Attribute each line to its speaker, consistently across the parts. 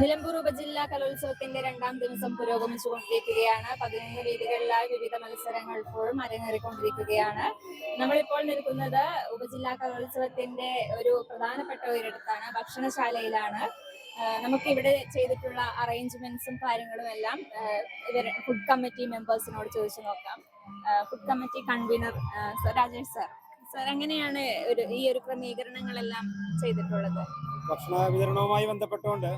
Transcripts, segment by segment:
Speaker 1: നിലമ്പൂർ ഉപജില്ലാ കലോത്സവത്തിന്റെ രണ്ടാം ദിവസം പുരോഗമിച്ചുകൊണ്ടിരിക്കുകയാണ് പതിനൊന്ന് വീതികളിലായി വിവിധ മത്സരങ്ങൾ ഇപ്പോഴും അരങ്ങേറിക്കൊണ്ടിരിക്കുകയാണ്. നമ്മളിപ്പോൾ നിൽക്കുന്നത് ഉപജില്ലാ കലോത്സവത്തിന്റെ ഒരു പ്രധാനപ്പെട്ട ഒരിടത്താണ് ഭക്ഷണശാലയിലാണ്. നമുക്ക് ഇവിടെ ചെയ്തിട്ടുള്ള അറേഞ്ച്മെന്റ്സും കാര്യങ്ങളും എല്ലാം ഫുഡ് കമ്മിറ്റി മെമ്പേഴ്സിനോട് ചോദിച്ചു നോക്കാം. Food committee convener Rajesh sir. Sir എങ്ങനെയാണ് ഒരു ഈ ഒരു ക്രമീകരണങ്ങളെല്ലാം ചെയ്തിട്ടുള്ളത്?
Speaker 2: ഭക്ഷണ വിതരണവുമായി ബന്ധപ്പെട്ടുകൊണ്ട്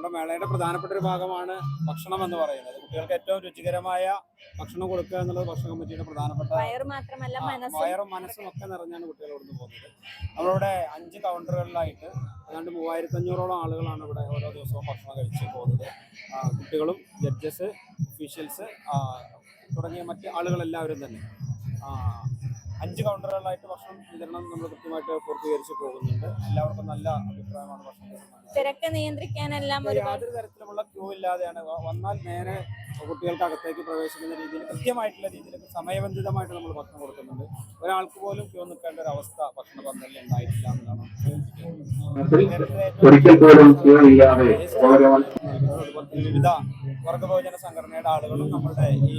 Speaker 2: നമ്മുടെ മേളയുടെ പ്രധാനപ്പെട്ട ഒരു ഭാഗമാണ് ഭക്ഷണം എന്ന് പറയുന്നത്. കുട്ടികൾക്ക് ഏറ്റവും രുചികരമായ ഭക്ഷണം കൊടുക്കുക എന്നുള്ളത് ഭക്ഷണ കമ്മിറ്റിയുടെ പ്രധാനപ്പെട്ട
Speaker 1: വയറ് മനസ്സും.
Speaker 2: ഒക്കെ നിറഞ്ഞാണ് കുട്ടികൾ ഇവിടുന്ന് പോകുന്നത്. നമ്മളിവിടെ അഞ്ച് കൗണ്ടറുകളിലായിട്ട് ഏതാണ്ട് മൂവായിരത്തി അഞ്ഞൂറോളം ആളുകളാണ് ഇവിടെ ഓരോ ദിവസവും ഭക്ഷണം കഴിച്ചു പോകുന്നത്. കുട്ടികളും ജഡ്ജസ് ഒഫീഷ്യൽസ് തുടങ്ങിയ മറ്റ് ആളുകളെല്ലാവരും തന്നെ. ആ, അഞ്ച് കൗണ്ടറുകളായിട്ട് ഭക്ഷണം വിതരണം നമ്മൾ കൃത്യമായിട്ട് പൂർത്തീകരിച്ച് പോകുന്നുണ്ട്. എല്ലാവർക്കും നല്ല അഭിപ്രായമാണ് ഭക്ഷണം
Speaker 1: തിരക്ക് നിയന്ത്രിക്കാനെല്ലാം
Speaker 2: യാതൊരു തരത്തിലുമുള്ള ക്യൂ ഇല്ലാതെയാണ്. വന്നാൽ നേരെ കുട്ടികൾക്ക് അകത്തേക്ക് പ്രവേശിക്കുന്ന രീതിയിൽ കൃത്യമായിട്ടുള്ള രീതിയിൽ സമയബന്ധിതമായിട്ട് നമ്മൾ ഭക്ഷണം കൊടുക്കുന്നുണ്ട്. ഒരാൾക്ക് പോലും ക്യൂ നിൽക്കേണ്ട ഒരു അവസ്ഥ ഭക്ഷണ പന്തലിൽ ഉണ്ടായിട്ടില്ല എന്നാണ് വിവിധ വർഗഭോജന സംഘടനയുടെ ആളുകളും നമ്മളുടെ ഈ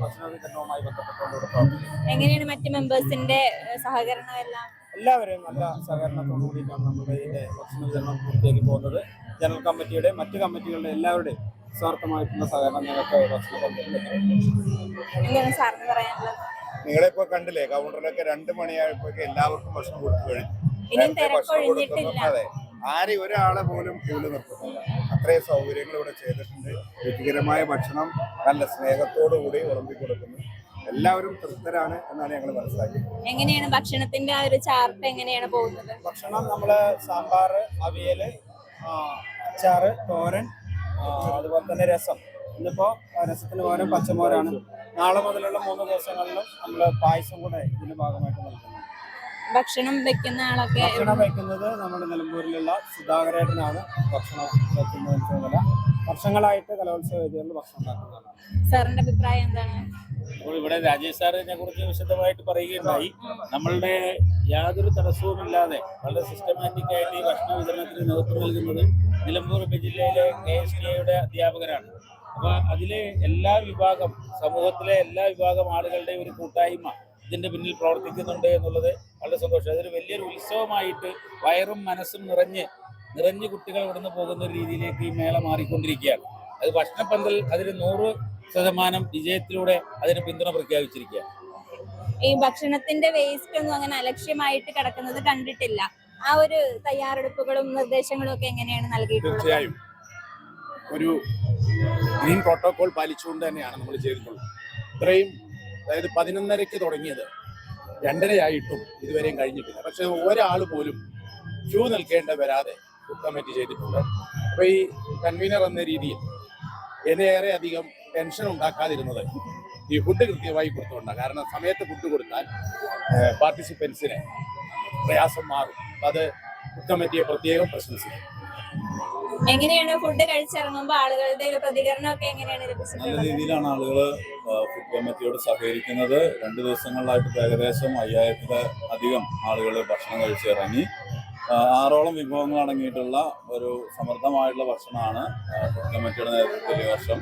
Speaker 2: ഭക്ഷണ വിതരണവുമായി ബന്ധപ്പെട്ടുകൊണ്ട്
Speaker 1: എങ്ങനെയാണ് മറ്റ് മെമ്പേഴ്സിന്റെ സഹകരണം എല്ലാം
Speaker 2: എല്ലാവരെയും നല്ല സഹകരണത്തോടു കൂടിയിട്ടാണ് നമ്മുടെ ഇതിന്റെ ഭക്ഷണ വിതരണം പൂർത്തിയാക്കി പോകുന്നത്. ജനറൽ കമ്മിറ്റിയുടെ മറ്റ് കമ്മിറ്റികളുടെ എല്ലാവരുടെയും സ്വാർത്ഥമായിട്ടുള്ള സഹകരണം ഞങ്ങൾക്ക് ഭക്ഷണ
Speaker 1: പറയാനുള്ളത്?
Speaker 3: നിങ്ങളിപ്പോ കണ്ടില്ലേ കൗണ്ടറിലൊക്കെ രണ്ട് മണിയായപ്പോഴേക്ക് എല്ലാവർക്കും ഭക്ഷണം കൊടുത്തു കഴിഞ്ഞു. ഭക്ഷണം
Speaker 1: തിരക്കൊഴിഞ്ഞിട്ടില്ല.
Speaker 3: കൊടുക്കുന്നു അതെ. ആരെയും ഒരാളെ പോലും ക്യൂൽ നിർത്തുന്നില്ല. അത്രയും സൗകര്യങ്ങൾ ഇവിടെ ചെയ്തിട്ടുണ്ട്. രുചികരമായ ഭക്ഷണം നല്ല സ്നേഹത്തോടു കൂടി വിളമ്പി കൊടുക്കുന്നു. എല്ലാവരും തൃപ്തരാണ് എന്നാണ് ഞങ്ങൾ മനസ്സിലാക്കിയത്
Speaker 1: എങ്ങനെയാണ് ഭക്ഷണത്തിന്റെ ആ ഒരു ചാർട്ട് എങ്ങനെയാണ് പോകുന്നത്?
Speaker 2: ഭക്ഷണം നമ്മൾ സാമ്പാർ അവിയൽ അച്ചാറ് തോരൻ അതുപോലെ തന്നെ രസം. ഇന്നിപ്പോ രസത്തിന് പകരം പച്ചമോരാണ്. നാളെ മുതലുള്ള മൂന്ന് ദിവസങ്ങളിലും നമ്മൾ പായസം കൂടെ ഇതിന്റെ ഭാഗമായിട്ട് നൽകുന്നു
Speaker 1: ഭക്ഷണം വെക്കുന്ന ആളൊക്കെ
Speaker 2: ഭക്ഷണം വയ്ക്കുന്നത് നമ്മുടെ നിലമ്പൂരിലുള്ള സുധാകരേട്ടനാണ് ഭക്ഷണം വെക്കുന്നത് ചുമതല വർഷങ്ങളായിട്ട് കലോത്സവ വേദികളിൽ ഭക്ഷണം ഉണ്ടാക്കുന്നതാണ്
Speaker 1: സാറിന്റെ അഭിപ്രായം എന്താണ്?
Speaker 4: അപ്പോൾ ഇവിടെ രാജേഷ് സാറിനെ കുറിച്ച് വിശദമായിട്ട് പറയുകയുണ്ടായി. നമ്മളുടെ യാതൊരു തടസ്സവുമില്ലാതെ വളരെ സിസ്റ്റമാറ്റിക് ആയിട്ട് ഈ ഭക്ഷണ വിതരണത്തിന് നേതൃത്വം നൽകുന്നത് നിലമ്പൂർ ഉപജില്ലയിലെ കെ എസ് ഡി എയുടെ അധ്യാപകരാണ്. അപ്പോൾ അതിലെ എല്ലാ വിഭാഗം സമൂഹത്തിലെ എല്ലാ വിഭാഗം ആളുകളുടെയും ഒരു കൂട്ടായ്മ ഇതിന്റെ പിന്നിൽ പ്രവർത്തിക്കുന്നുണ്ട് എന്നുള്ളത് വളരെ സന്തോഷം. അതൊരു വലിയൊരു ഉത്സവമായിട്ട് വയറും മനസ്സും നിറഞ്ഞ് നിറഞ്ഞ് കുട്ടികൾ ഇവിടുന്ന് പോകുന്ന ഒരു രീതിയിലേക്ക് ഈ മേള മാറിക്കൊണ്ടിരിക്കുകയാണ്. അത് ഭക്ഷണപ്പന്തൽ അതിന് നൂറ് ശതമാനം വിജയത്തിലൂടെ അതിന് പിന്തുണ പ്രഖ്യാപിച്ചിരിക്കുകയാണ്.
Speaker 1: ഈ ഭക്ഷണത്തിന്റെ വേസ്റ്റ് ഒന്നും അങ്ങനെ അലക്ഷ്യമായിട്ട് കിടക്കുന്നത് കണ്ടിട്ടില്ല. ആ ഒരു തയ്യാറെടുപ്പുകളും നിർദ്ദേശങ്ങളും ഒക്കെ എങ്ങനെയാണ് നൽകിയിട്ടുള്ളത്?
Speaker 3: തീർച്ചയായും. ഒരു ഗ്രീൻ പ്രോട്ടോകോൾ പാലിച്ചുകൊണ്ട് തന്നെയാണ് നമ്മൾ ചെയ്തിട്ടുള്ളത്. ഇത്രയും അതായത് പതിനൊന്നരയ്ക്ക് തുടങ്ങിയത്. രണ്ടരയായിട്ടും ഇതുവരെയും കഴിഞ്ഞിട്ടില്ല. പക്ഷെ ഒരാൾ പോലും ക്യൂ നിൽക്കേണ്ട വരാതെ കമ്മിറ്റി ചെയ്തിട്ടുണ്ട്. അപ്പൊ ഈ കൺവീനർ എന്ന രീതിയിൽ എന്നെയേറെ അധികം ടെൻഷൻ ഉണ്ടാക്കാതിരുന്നത് ഈ ഫുഡ് കൃത്യമായി കൊടുത്തുകൊണ്ടാണ് കാരണം സമയത്ത് ഫുഡ് കൊടുത്താൽ പാർട്ടിസിപ്പൻസിന് പ്രയാസം മാറും. അത് കമ്മിറ്റിയെ പ്രത്യേകം പ്രശംസിക്കും
Speaker 1: എങ്ങനെയാണ് ഫുഡ് കഴിച്ചിറങ്ങുമ്പോൾ ആളുകളുടെ പ്രതികരണം എങ്ങനെയാണ്
Speaker 5: നല്ല രീതിയിലാണ് ആളുകൾ ഫുഡ് കമ്മിറ്റിയോട് സഹകരിക്കുന്നത്. രണ്ടു ദിവസങ്ങളിലായിട്ട് ഏകദേശം അയ്യായിരത്തിൽ അധികം ആളുകൾ ഭക്ഷണം കഴിച്ചിറങ്ങി. ആറോളം വിഭവങ്ങൾ അടങ്ങിയിട്ടുള്ള ഒരു സമൃദ്ധമായിട്ടുള്ള ഭക്ഷണമാണ് ഫുഡ് കമ്മിറ്റിയുടെ നേതൃത്വത്തിൽ ഈ വർഷം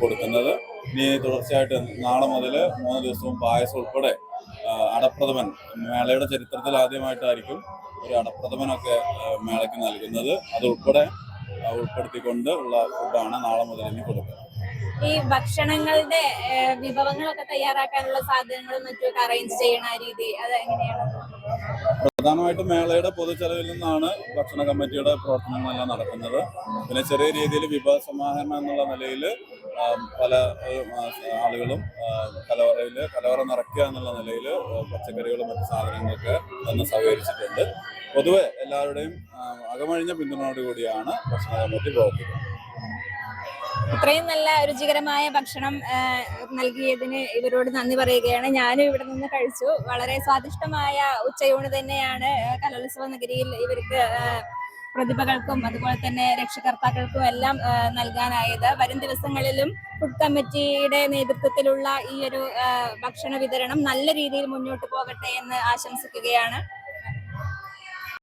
Speaker 5: കൊടുക്കുന്നത്. ഇനി തുടർച്ചയായിട്ട് നാളെ മുതൽ മൂന്ന് ദിവസവും പായസം ഉൾപ്പെടെ അടപ്രഥമൻ മേളയുടെ ചരിത്രത്തിൽ ആദ്യമായിട്ടായിരിക്കും ഒരു അടപ്രഥമനൊക്കെ മേളയ്ക്ക് നൽകുന്നത്. അതുൾപ്പെടെ ഉൾപ്പെടുത്തിക്കൊണ്ട് ഉള്ള ഫുഡാണ് നാളെ മുതൽ ഇനി കൊടുക്കുക.
Speaker 1: ഈ ഭക്ഷണങ്ങളുടെ വിഭവങ്ങളൊക്കെ തയ്യാറാക്കാനുള്ള സാധനങ്ങളും മറ്റുമൊക്കെ അറേഞ്ച് ചെയ്യണ രീതി അത് എങ്ങനെയാണ്?
Speaker 5: പ്രധാനമായിട്ടും മേളയുടെ പൊതുചെലവിൽ നിന്നാണ് ഭക്ഷണ കമ്മിറ്റിയുടെ പ്രവർത്തനങ്ങളെല്ലാം നടക്കുന്നത്. പിന്നെ ചെറിയ രീതിയിൽ വിഭവ സമാഹരണം എന്നുള്ള നിലയിൽ പല ആളുകളും കലവറയിൽ കലവറ നിറയ്ക്കുക എന്നുള്ള നിലയിൽ പച്ചക്കറികളും മറ്റു സാധനങ്ങളൊക്കെ വന്ന് സഹകരിച്ചിട്ടുണ്ട്. പൊതുവെ എല്ലാവരുടെയും അകമഴിഞ്ഞ പിന്തുണയോടുകൂടിയാണ് ഭക്ഷണ കമ്മിറ്റി പ്രവർത്തിക്കുന്നത്.
Speaker 1: ഇത്രയും നല്ല രുചികരമായ ഭക്ഷണം നൽകിയതിന് ഇവരോട് നന്ദി പറയുകയാണ്. ഞാനും ഇവിടെ നിന്ന് കഴിച്ചു. വളരെ സ്വാദിഷ്ടമായ ഉച്ചയൂണ് തന്നെയാണ് കലോത്സവ നഗരിയിൽ ഇവർക്ക് പ്രതിഭകൾക്കും അതുപോലെ തന്നെ രക്ഷകർത്താക്കൾക്കും എല്ലാം നൽകാനായത്. വരും ദിവസങ്ങളിലും ഫുഡ് കമ്മിറ്റിയുടെ നേതൃത്വത്തിലുള്ള ഈ ഒരു ഭക്ഷണ വിതരണം നല്ല രീതിയിൽ മുന്നോട്ട് പോകട്ടെ എന്ന് ആശംസിക്കുകയാണ്.